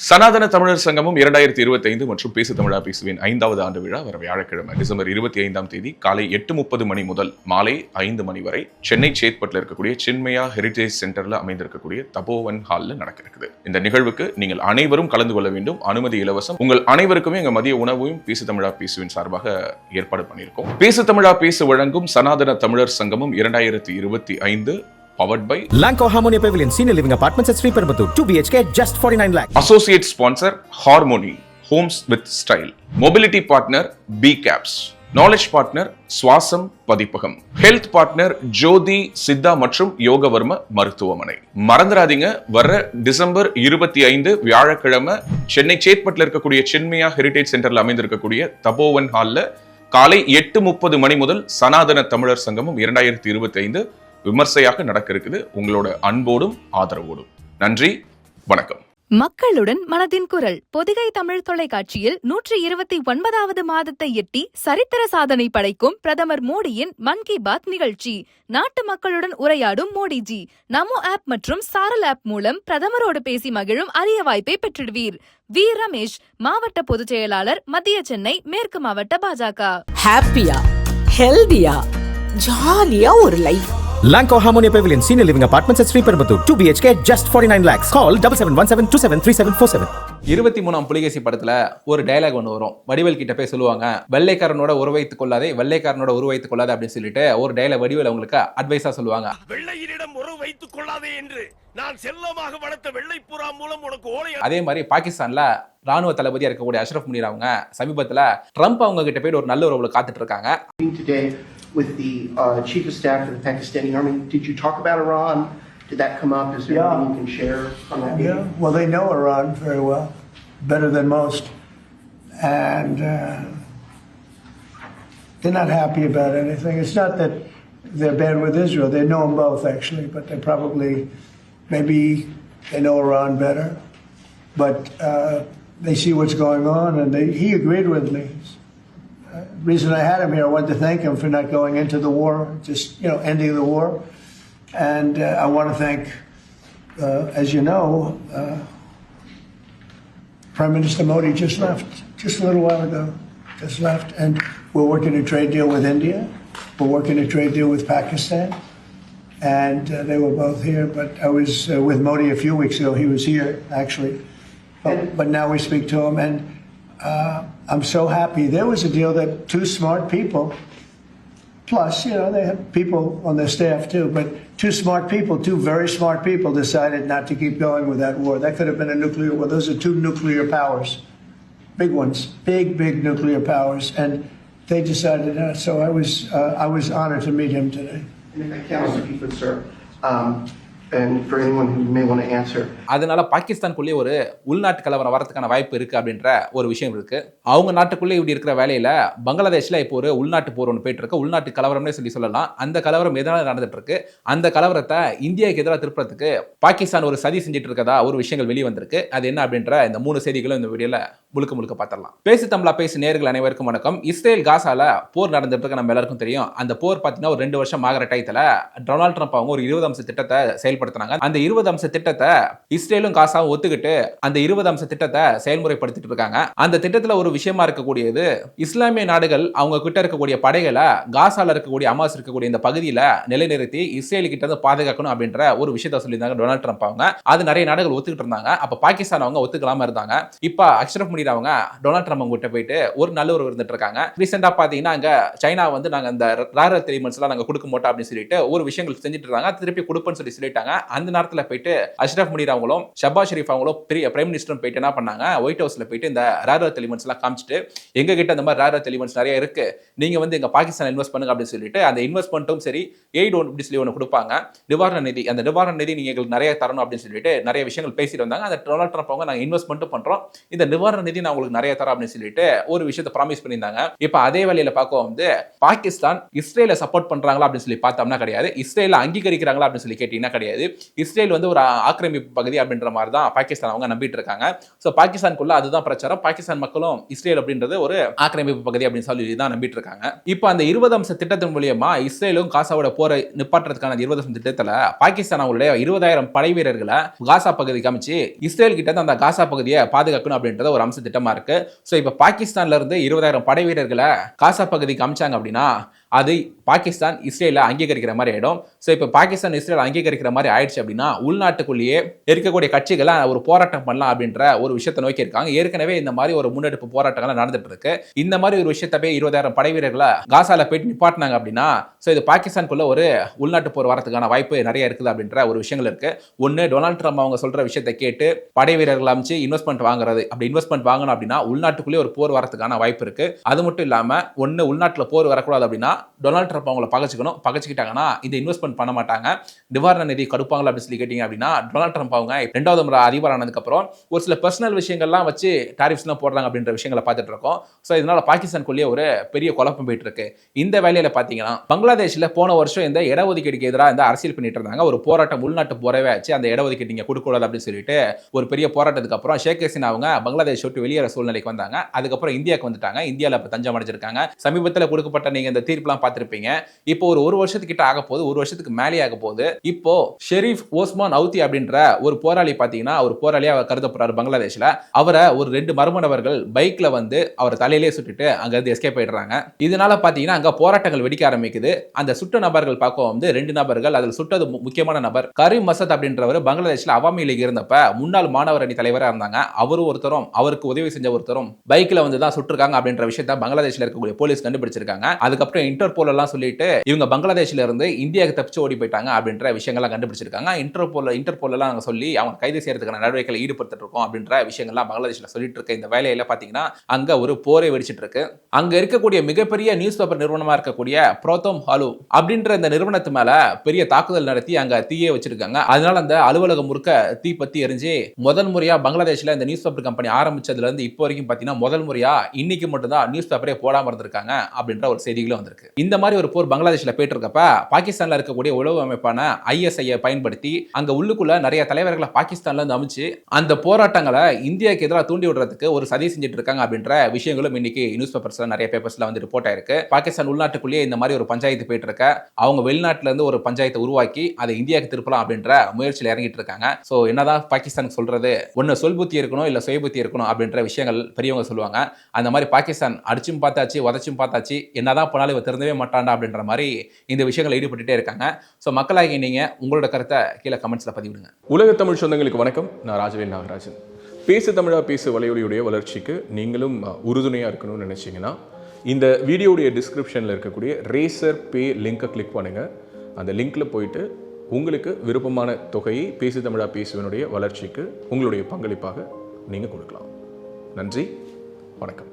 சனாதன தமிழர் சங்கமும் இரண்டாயிரத்தி இருபத்தி ஐந்து மற்றும் பேசு தமிழா பேசுவின் ஐந்தாவது ஆண்டு விழா வர வியாழக்கிழமை டிசம்பர் இருபத்தி ஐந்தாம் தேதி காலை எட்டு முப்பது மணி முதல் மாலை ஐந்து மணி வரை சென்னை சேத்பட்டில் இருக்கக்கூடிய சின்மயா ஹெரிடேஜ் சென்டர்ல அமைந்திருக்கக்கூடிய தபோவன் ஹாலில் நடக்கிறது இந்த நிகழ்வுக்கு நீங்கள் அனைவரும் கலந்து கொள்ள வேண்டும். அனுமதி இலவசம். உங்கள் அனைவருக்குமே எங்க மதிய உணவையும் பேசு தமிழா பேசுவின் சார்பாக ஏற்பாடு பண்ணியிருக்கோம். பேசு தமிழா பேசு வழங்கும் சனாதன தமிழர் சங்கமும் இரண்டாயிரத்தி இருபத்தி ஐந்து powered by Lanco Harmonia Pavilion, senior living apartments at Sri Perambatoor, 2 BHK, just 49 lakh. Associate sponsor Harmony Homes with style mobility partner B cabs knowledge partner Suvasam Pathippagam health partner ஜோதி சித்தா மற்றும் யோகவர்ம மருத்துவமனை மறந்துடாதீங்க வர டிசம்பர் இருபத்தி ஐந்து வியாழக்கிழமை சென்னை சேத்பட்டில் இருக்கக்கூடிய Chinmaya heritage சென்டர்ல அமைந்திருக்கக்கூடிய தபோவன் ஹால்ல காலை எட்டு முப்பது மணி முதல் சனாதன தமிழர் சங்கமும் இரண்டாயிரத்தி இருபத்தி ஐந்து விமர்சையாக நடக்க இருக்குது உங்களோட அன்போடும் ஆதரவோடும். நன்றி வணக்கம். மக்களுடன் மனதின் குரல். பொதிகை தமிழ் தொலைக்காட்சியில் நூற்றி இருபத்தி ஒன்பதாவது மாதத்தை எட்டி சரித்திர சாதனை படைக்கும் பிரதமர் மோடியின் மன் கி பாத் நிகழ்ச்சி. நாட்டு மக்களுடன் உரையாடும் மோடிஜி. நமோ ஆப் மற்றும் சாரல் ஆப் மூலம் பிரதமரோடு பேசி மகிழும் அரிய வாய்ப்பை பெற்றிடுவீர். வி. ரமேஷ் மாவட்ட பொதுச் செயலாளர் மத்திய சென்னை மேற்கு மாவட்ட பாஜக ஹாப்பியா ஹெல்தியா ஜாலியா ஒரு life Lanco Harmonia Pavilion, senior living apartments at Sri Perambatoor, 2 BHK, just 49 lakhs. Call 7717273747. இருபத்தி மூணாம் புலிகேசி படத்துல ஒரு டயலாக் ஒன்று வரும் வடிவேல் கிட்ட போய் சொல்லுவாங்க வெள்ளைக்காரனோட உருவைத்துக் கொள்ளாதே வெள்ளைக்காரனோட உருவைத்துக் கொள்ளாதே அப்படின்னு சொல்லிட்டு ஒரு டயலாக் வடிவேல் அவங்களுக்கு அட்வைஸா சொல்லுவாங்க வெள்ளையரிடம் உறவு வைத்துக் கொள்ளாதே என்று நான் செல்லமாக வளர்த்த வெள்ளை புறா மூலம் உனக்கு ஓலை அதே மாதிரி பாகிஸ்தான்ல ராணுவ தளபதியா இருக்கக்கூடிய அஷ்ரஃப் முனீர் அவங்க சமீபத்துல ட்ரம்ப் அவங்க கிட்ட போயிட்டு ஒரு நல்ல உறவுல காத்துட்டு இருக்காங்க with the uh, Chief of Staff of the Pakistani Army. Did you talk about Iran? Did that come up? Is there Yeah. anything you can share on that Yeah, meeting? well, they know Iran very well, better than most. And uh, they're not happy about anything. It's not that they're bad with Israel. They know them both, actually, but they probably, maybe they know Iran better. But uh, they see what's going on, and they, he agreed with me. Reason I had him here, I wanted to thank him for not going into the war, just, you know, ending the war. And uh, I want to thank, uh, as you know, uh, Prime Minister Modi just left, just a little while ago, just left. And we're working a trade deal with India. We're working a trade deal with Pakistan. And uh, they were both here, but I was uh, with Modi a few weeks ago. He was here, actually. But, but now we speak to him, and uh, I'm so happy. There was a deal that two smart people, plus, you know, they have people on their staff too, but two smart people, two very smart people decided not to keep going with that war. That could have been a nuclear war. Those are two nuclear powers, big ones, big, big nuclear powers, and they decided not. So I was, uh, I was honored to meet him today. And if I can it, sir, um, அதனால பாகிஸ்தானுக்குள்ளே ஒரு உள்நாட்டு கலவரம் வரதுக்கான வாய்ப்பு இருக்கு அப்படின்ற ஒரு விஷயம் இருக்கு. அவங்க நாட்டுக்குள்ளே இப்படி இருக்கிற வேலையில பங்களாதேஷ்ல இப்போ ஒரு உள்நாட்டு போர் ஒன்று போயிட்டு இருக்கு. உள்நாட்டு கலவரம்னே சொல்லி சொல்லலாம். அந்த கலவரம் எதனால நடந்துட்டு இருக்கு? அந்த கலவரத்தை இந்தியாவுக்கு எதிராக திருப்புறதுக்கு பாகிஸ்தான் ஒரு சதி செஞ்சுட்டு இருக்கதா ஒரு விஷயங்கள் வெளியே வந்திருக்கு. அது என்ன அப்படின்ற இந்த மூணு செய்திகளும் இந்த வீடியோல முழுக்க முழுக்க பார்த்துடலாம். பேசு தமிழா பேசு நேர்கள் அனைவருக்கும் வணக்கம். இஸ்ரேல் காசால போர் நடந்துட்டு நம்ம எல்லாருக்கும் தெரியும். அந்த போர் பார்த்தீங்கன்னா ஒரு ரெண்டு வருஷம் ஆகிற டயத்துல டொனால்ட் ட்ரம்ப் அவங்க ஒரு இருபது அம்ச திட்டத்தை செயல்படுத்தினாங்க. அந்த இருபது அம்ச திட்டத்தை இஸ்ரேலும் காசாவும் ஒத்துக்கிட்டு அந்த இருபது அம்ச திட்டத்தை செயல்முறைப்படுத்திட்டு இருக்காங்க. அந்த திட்டத்துல ஒரு விஷயமா இருக்கக்கூடியது இஸ்லாமிய நாடுகள் அவங்க கிட்ட இருக்கக்கூடிய படைகளை காசால இருக்கக்கூடிய அமாஸ் இருக்கக்கூடிய இந்த பகுதியில நிலைநிறுத்தி இஸ்ரேல் கிட்ட இருந்து பாதுகாக்கணும் அப்படின்ற ஒரு விஷயத்த சொல்லியிருந்தாங்க டொனால்ட் ட்ரம்ப் அவங்க. அது நிறைய நாடுகள் ஒத்துக்கிட்டு இருந்தாங்க. அப்ப பாகிஸ்தான் அவங்க ஒத்துக்கலாம இருந்தாங்க. இப்ப அக்ஷரப் முனீர் அவங்க டொனால்ட் ட்ரம்ப் கிட்ட போயிட்டு ஒரு நல்ல ஒரு இருந்துட்டு இருக்காங்க ரீசெண்டா பாத்தீங்கன்னா அங்க சைனா வந்து நாங்க இந்த ரேர் எலிமெண்ட்ஸ் எல்லாம் நாங்க கொடுக்க மாட்டோம் அப்படின்னு சொல்லிட்டு ஒரு விஷயங்கள் செஞ்சுட்டு இருக்காங்க திருப்பி கொடுப்பேன்னு சொல்லி சொல்லிட்டாங்க. அந்த நேரத்துல போயிட்டு அஷ்ரப் முனீர் அவங்களும் ஷபா ஷெரீஃப் அவங்களும் பெரிய பிரைம் மினிஸ்டரும் போயிட்டு என்ன பண்ணாங்க? ஒயிட் ஹவுஸ்ல போயிட்டு இந்த ரேர் எலிமெண்ட்ஸ் எல்லாம் காமிச்சிட்டு எங்க கிட்ட இந்த மாதிரி ரேர் எலிமெண்ட்ஸ் நிறைய இருக்கு. நீங்க வந்து எங்க பாகிஸ்தான் இன்வெஸ்ட் பண்ணுங்க அப்படின்னு சொல்லிட்டு அந்த இன்வெஸ்ட்மெண்ட்டும் சரி எய்ட் ஒன் அப்படி சொல்லி ஒன்று கொடுப்பாங்க. நிவாரண நிதி அந்த நிவாரண நிதி நீங்க எங்களுக்கு நிறைய தரணும் அப்படின்னு சொல்லிட்டு நிறைய விஷயங்கள் பேசிட்டு வந்தாங்க. அந்த டொனால்ட் ட்ரம்ப் அவங்க நாங்கள் இன்வெஸ்ட்மெண்ட்டும் பண்ணுறோம் இந்த நிவாரண நிதி நிதி நான் உங்களுக்கு நிறைய தரேன் அப்படின்னு சொல்லிட்டு ஒரு விஷயத்தை ப்ராமிஸ் பண்ணியிருந்தாங்க. இப்போ அதே வேலையில பார்க்க வந்து பாகிஸ்தான் இஸ்ரேலை சப்போர்ட் பண்றாங்களா அப்படின்னு சொல்லி பார்த்தோம்னா கிடையாது. இஸ்ரேலில் அங்கீகரிக்கிறாங்களா அப்படின்னு சொல்லி கேட்டீங்கன்னா கிடையாது. இஸ்ரேல் வந்து ஒரு ஆக்கிரமிப்பு பகுதி அப்படின்ற மாதிரி தான் பாகிஸ்தான் அவங்க நம்பிட்டு இருக்காங்க. ஸோ பாகிஸ்தானுக்குள்ள அதுதான் பிரச்சாரம். பாகிஸ்தான் மக்களும் இஸ்ரேல் அப்படின்றது ஒரு ஆக்கிரமிப்பு பகுதி அப்படின்னு சொல்லி தான் நம்பிட்டு இருக்காங்க. இப்போ அந்த இருபது அம்ச திட்டத்தின் மூலியமா இஸ்ரேலும் காசாவோட போரை நிப்பாட்டுறதுக்கான இருபது அம்ச திட்டத்தில் பாகிஸ்தான் அவங்களுடைய இருபதாயிரம் படை வீரர்களை காசா பகுதிக்கு அமைச்சு இஸ்ரேல் கிட்ட அந்த காசா பகுதியை பாதுகாக்கணும் அப்படின்றத ஒரு அம்சம் திட்டமா இருக்கு. ஸோ இப்போ பாகிஸ்தான்ல இருந்து இருபதாயிரம் படை வீரர்களை காசா பகுதிக்கு அமிச்சாங்க அப்படின்னா அது பாகிஸ்தான் இஸ்ரேலை அங்கீகரிக்கிற மாதிரி ஆயிடும். ஸோ இப்போ பாகிஸ்தான் இஸ்ரேல் அங்கீகரிக்கிற மாதிரி ஆயிடுச்சு அப்படின்னா உள்நாட்டுக்குள்ளேயே இருக்கக்கூடிய கட்சிகளை ஒரு போராட்டம் பண்ணலாம் அப்படின்ற ஒரு விஷயத்தை நோக்கி இருக்காங்க ஏற்கனவே இந்த மாதிரி ஒரு முன்னெடுப்பு போராட்டங்கள் நடந்துட்டு இருக்கு இந்த மாதிரி ஒரு விஷயத்தை போய் இருபதாயிரம் படை வீரர்களை காசால போயிட்டு நிப்பாட்டினாங்க அப்படின்னா ஸோ இது பாகிஸ்தானுக்குள்ள ஒரு உள்நாட்டு போர் வரதுக்கான வாய்ப்பு நிறைய இருக்குது அப்படின்ற ஒரு விஷயங்கள் இருக்கு. ஒன்று டொனால்ட் ட்ரம்ப் அவங்க சொல்ற விஷயத்தை கேட்டு படை வீரர்கள் அமைச்சு இன்வெஸ்ட்மெண்ட் வாங்குறது. அப்படி இன்வெஸ்ட்மெண்ட் வாங்கணும் அப்படின்னா உள்நாட்டுக்குள்ளே ஒரு போர் வரதுக்கான வாய்ப்பு இருக்கு. அது மட்டும் இல்லாம ஒன்று உள்நாட்டில் போர் வரக்கூடாது அப்படின்னா டொனால்ட் ட்ரம்ப் அவங்கள பகச்சிக்கணும். பகச்சிக்கிட்டாங்கன்னா இந்த இன்வெஸ்ட்மெண்ட் பண்ண மாட்டாங்க. நிவாரண நிதி கடுப்பாங்களா அப்படின்னு சொல்லி கேட்டீங்க அப்படின்னா டொனால்ட் ட்ரம்ப் அவங்க ரெண்டாவது முறை அதிபர் ஆனதுக்கப்புறம் ஒரு சில பர்சனல் விஷயங்கள்லாம் வச்சு டாரிஃப்ஸ்லாம் போடுறாங்க அப்படின்ற விஷயங்களை பார்த்துட்டு இருக்கோம். ஸோ இதனால பாகிஸ்தானுக்குள்ளேயே ஒரு பெரிய குழப்பம் போயிட்டு இருக்கு இந்த வேலையில பார்த்தீங்கன்னா பங்களாதேஷில் போன வருஷம் இந்த இடஒதுக்கீடுக்கு எதிராக இந்த அரசியல் பண்ணிட்டு இருந்தாங்க. ஒரு போராட்டம் உள்நாட்டு போறவே ஆச்சு அந்த இடஒதுக்கீடு நீங்கள் கொடுக்கூடாது அப்படின்னு சொல்லிட்டு ஒரு பெரிய போராட்டத்துக்கு அப்புறம் ஷேக் ஹசீனா அவங்க பங்களாதேஷ் விட்டு வெளியேற சூழ்நிலைக்கு வந்தாங்க. அதுக்கப்புறம் இந்தியாவுக்கு வந்துட்டாங்க. இந்தியாவில் இப்போ தஞ்சம் அடைஞ்சிருக்காங்க. சமீபத்தில் கொடுக்கப்பட்ட நீங்கள் இந்த தீர்ப்புலாம் பார்த்திருப்பீங்க. இப்போ ஒரு ஒரு வருஷத்துக்கிட்ட ஆக போகுது ஒரு வருஷத்துக்கு மேலே ஆக போகுது. இப்போ ஷெரீஃப் ஓஸ்மான் அவுத்தி அப்படின்ற ஒரு போராளி பார்த்தீங்கன்னா ஒரு போராளியாக அவர் கருதப்படுறாரு பங்களாதேஷ்ல. அவரை ஒரு ரெண்டு மர்ம நபர்கள் பைக்ல வந்து அவர் தலையிலே சுட்டுட்டு அங்கேருந்து எஸ்கேப் ஆயிடுறாங்க. இதனால பார்த்தீங்கன்னா அங்கே போராட்டங்கள் வெடிக்க ஆரம்பிக்குது. அந்த சுட்ட நபர்கள் பார்க்க வந்து ரெண்டு நபர்கள் அதில் சுட்டது முக்கியமான நபர் கரீம் மசத் அப்படின்றவர் பங்களாதேஷ்ல அவாமி லீக் இருந்தப்ப முன்னாள் மாணவர் அணி தலைவராக இருந்தாங்க. அவரும் ஒருத்தரும் அவருக்கு உதவி செஞ்ச ஒருத்தரும் பைக்கில் வந்து தான் சுட்டிருக்காங்க அப்படின்ற விஷயத்த பங்களாதேஷில் இருக்கக்கூடிய போலீஸ் கண்டுபிடிச்சிருக்காங்க. அதுக்கப்புறம் இன்டர்போல் எல்லாம் சொல்லிட்டு இவங்க பங்களாதேஷ்ல இருந்து இந்தியாவுக்கு தப்பிச்சு ஓடி போயிட்டாங்க அப்படின்ற விஷயங்கள்லாம் கண்டுபிடிச்சிருக்காங்க. இன்டர்போல் இன்டர்போல் எல்லாம் நாங்க சொல்லி அவங்க கைது செய்யறதுக்கான நடவடிக்கைகளை ஈடுபடுத்திட்டு இருக்கோம் அப்படின்ற விஷயங்கள்லாம் பங்களாதேஷ்ல சொல்லிட்டு இருக்க இந்த வேலையில பாத்தீங்கன்னா அங்க ஒரு போரே வெடிச்சிட்டு இருக்கு அங்க இருக்கக்கூடிய மிகப்பெரிய நியூஸ் பேப்பர் நிறுவனமா இருக்கக்கூடிய புரோத்தோம் ஹாலு அப்படின்ற இந்த நிறுவனத்து மேல பெரிய தாக்குதல் நடத்தி அங்க தீயே வச்சிருக்காங்க. அதனால அந்த அலுவலகம் முழுக்க தீ பத்தி எரிஞ்சு முதல் முறையா பங்களாதேஷ்ல இந்த நியூஸ் பேப்பர் கம்பெனி ஆரம்பிச்சதுல இருந்து இப்போ வரைக்கும் பாத்தீங்கன்னா முதல் முறையா இன்னைக்கு மட்டும்தான் நியூஸ் பேப்பரே போடாம இருந்திருக்காங்க அப்படின்ற ஒரு செய்திகளும் வந்திருக்கு. இந்த மாதிரி ஒரு போர் பங்களாதேஷ்ல போயிட்டு இருக்கப்ப பாகிஸ்தான்ல இருக்கக்கூடிய உளவு அமைப்பான ஐஎஸ்ஐயை பயன்படுத்தி அங்க உள்ளுக்குள்ள நிறைய தலைவர்களை பாகிஸ்தான்ல இருந்து அமைச்சு அந்த போராட்டங்களை இந்தியாவுக்கு எதிராக தூண்டி விடுறதுக்கு ஒரு சதி செஞ்சுட்டு இருக்காங்க அப்படின்ற விஷயங்களும் இன்னைக்கு நியூஸ் பேப்பர்ஸ்ல நிறைய பேப்பர்ஸ்ல வந்து ரிப்போர்ட் ஆயிருக்கு. பாகிஸ்தான் உள்நாட்டுக்குள்ளேயே இந்த மாதிரி ஒரு பஞ்சாயத்து போயிட்டு இருக்க அவங்க வெளிநாட்டுல இருந்து ஒரு பஞ்சாயத்தை உருவாக்கி அதை இந்தியாவுக்கு திருப்பலாம் அப்படின்ற முயற்சியில் இறங்கிட்டு இருக்காங்க. ஸோ என்னதான் பாகிஸ்தானுக்கு சொல்றது ஒன்னு சொல்புத்தி இருக்கணும் இல்லை சுயபுத்தி இருக்கணும் அப்படின்ற விஷயங்கள் பெரியவங்க சொல்லுவாங்க. அந்த மாதிரி பாகிஸ்தான் அடிச்சும் பார்த்தாச்சு உதச்சும் பார்த்தாச்சு என்னதான் போனாலும் இவ திருந்தவே மாட்டாண்டா அப்படின்ற மாதிரி இந்த விஷயங்கள் ஈடுபட்டுட்டே இருக்காங்க. ஸோ மக்களாகி நீங்க உங்களோட கருத்தை கீழே கமெண்ட்ஸில் பதிவிடுங்க. உலக தமிழ் சொந்தங்களுக்கு வணக்கம். நான் ராஜவேல் நாகராஜன். பேசு தமிழா பேசு வலையொலியுடைய வளர்ச்சிக்கு நீங்களும் உறுதுணையாக இருக்கணும்னு நினச்சிங்கன்னா இந்த வீடியோடைய டிஸ்கிரிப்ஷனில் இருக்கக்கூடிய ரேசர் பே லிங்கை கிளிக் பண்ணுங்கள் அந்த லிங்க்கில் போயிட்டு உங்களுக்கு விருப்பமான தொகையை பேசு தமிழா பேசுவனுடைய வளர்ச்சிக்கு உங்களுடைய பங்களிப்பாக நீங்கள் கொடுக்கலாம். நன்றி. வணக்கம்.